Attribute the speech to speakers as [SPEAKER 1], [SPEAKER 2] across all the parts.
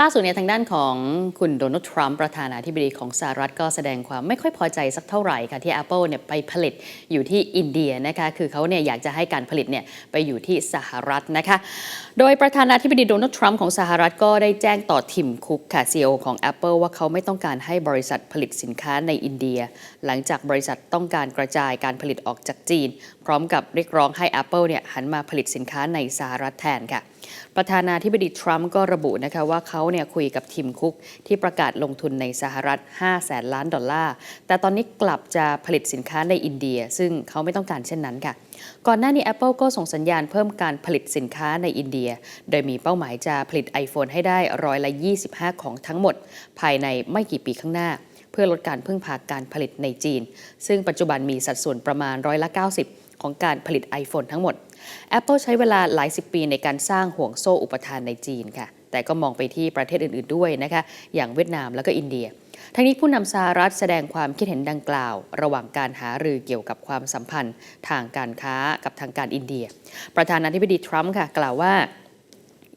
[SPEAKER 1] ล่าสุดเนี่ยทางด้านของคุณโดนัลด์ทรัมป์ประธานาธิบดีของสหรัฐก็แสดงความไม่ค่อยพอใจสักเท่าไหร่ค่ะที่ Apple เนี่ยไปผลิตอยู่ที่อินเดียนะคะคือเขาเนี่ยอยากจะให้การผลิตเนี่ยไปอยู่ที่สหรัฐนะคะโดยประธานาธิบดีโดนัลด์ทรัมป์ของสหรัฐก็ได้แจ้งต่อทิมคุกค่ะ CEO ของ Apple ว่าเขาไม่ต้องการให้บริษัทผลิตสินค้าในอินเดีย หลังจากบริษัทต้องการกระจายการผลิตออกจากจีน พร้อมกับเรียกร้องให้ Apple เนี่ยหันมาผลิตสินค้าในสหรัฐแทนค่ะ ประธานาธิบดีทรัมป์ก็ระบุนะคะว่าเขาเนี่ยคุยกับทีมคุกที่ประกาศลงทุนในสหรัฐ5แสนล้านดอลลาร์ แต่ตอนนี้กลับจะผลิตสินค้าในอินเดีย ซึ่งเขาไม่ต้องการเช่นนั้นค่ะ ก่อนหน้านี้ Apple ก็ส่งสัญญาณเพิ่มการผลิตสินค้าในอินเดีย โดยมีเป้าหมายจะผลิต iPhone ให้ได้ร้อยละ 25 ของทั้งหมด ภายในไม่กี่ปีข้างหน้า เพื่อลดการพึ่งพาการผลิตในจีน ซึ่งปัจจุบันมีสัดส่วนประมาณร้อยละ 90 ของการผลิต iPhone ทั้งหมด Apple ใช้เวลาหลายสิบปีในการสร้างห่วงโซ่อุปทานในจีนค่ะ แต่ก็มองไปที่ประเทศอื่นๆด้วยนะคะ อย่างเวียดนามแล้วก็อินเดีย ทั้งนี้ผู้นำสหรัฐแสดงความคิดเห็นดังกล่าว ระหว่างการหารือเกี่ยวกับความสัมพันธ์ทางการค้ากับทางการอินเดีย ประธานาธิบดีทรัมป์ค่ะ กล่าวว่า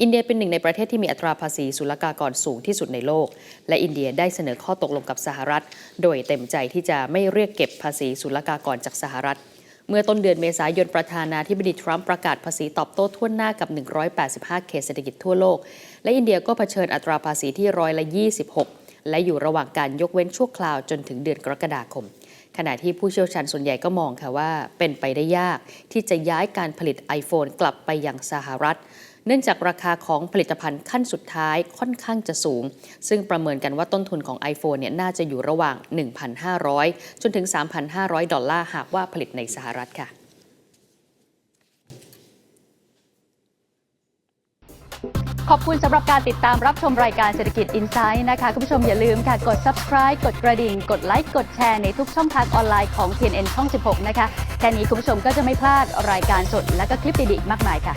[SPEAKER 1] อินเดียเป็นหนึ่งในประเทศที่มีอัตราภาษีศุลกากรสูงที่สุดในโลก และอินเดียได้เสนอข้อตกลงกับสหรัฐ โดยเต็มใจที่จะไม่เรียกเก็บภาษีศุลกากรจากสหรัฐ มื่อต้นเดือนเมษายนประธานาธิบดีทรัมป์ประกาศภาษีตอบโต้ทั่วหน้ากับ 185 เขตเศรษฐกิจทั่วโลก และอินเดียก็เผชิญอัตราภาษีที่ร้อยละ 26 และอยู่ระหว่างการยกเว้นชั่วคราวจนถึงเดือนกรกฎาคม ขณะที่ผู้เชี่ยวชาญส่วนใหญ่ก็มองค่ะว่า เป็นไปได้ยากที่จะย้ายการผลิต iPhone กลับไปยังสหรัฐ เนื่องจากราคาของผลิตภัณฑ์ขั้นสุดท้ายค่อนข้างจะสูง ซึ่งประเมินกันว่าต้นทุนของ iPhone เนี่ยน่าจะอยู่ระหว่าง 1,500 จนถึง 3,500 ดอลลาร์หากว่าผลิตในสหรัฐค่ะ
[SPEAKER 2] ขอบคุณสำหรับการติดตามรับชมรายการเศรษฐกิจอินไซด์นะคะ คุณผู้ชมอย่าลืมค่ะ กด subscribe กดกระดิ่ง กดไลค์ กดแชร์ในทุกช่องทางออนไลน์ของ TNN ช่อง 16 นะคะ แค่นี้คุณผู้ชมก็จะไม่พลาดรายการสดและก็คลิปดีๆมากมายค่ะ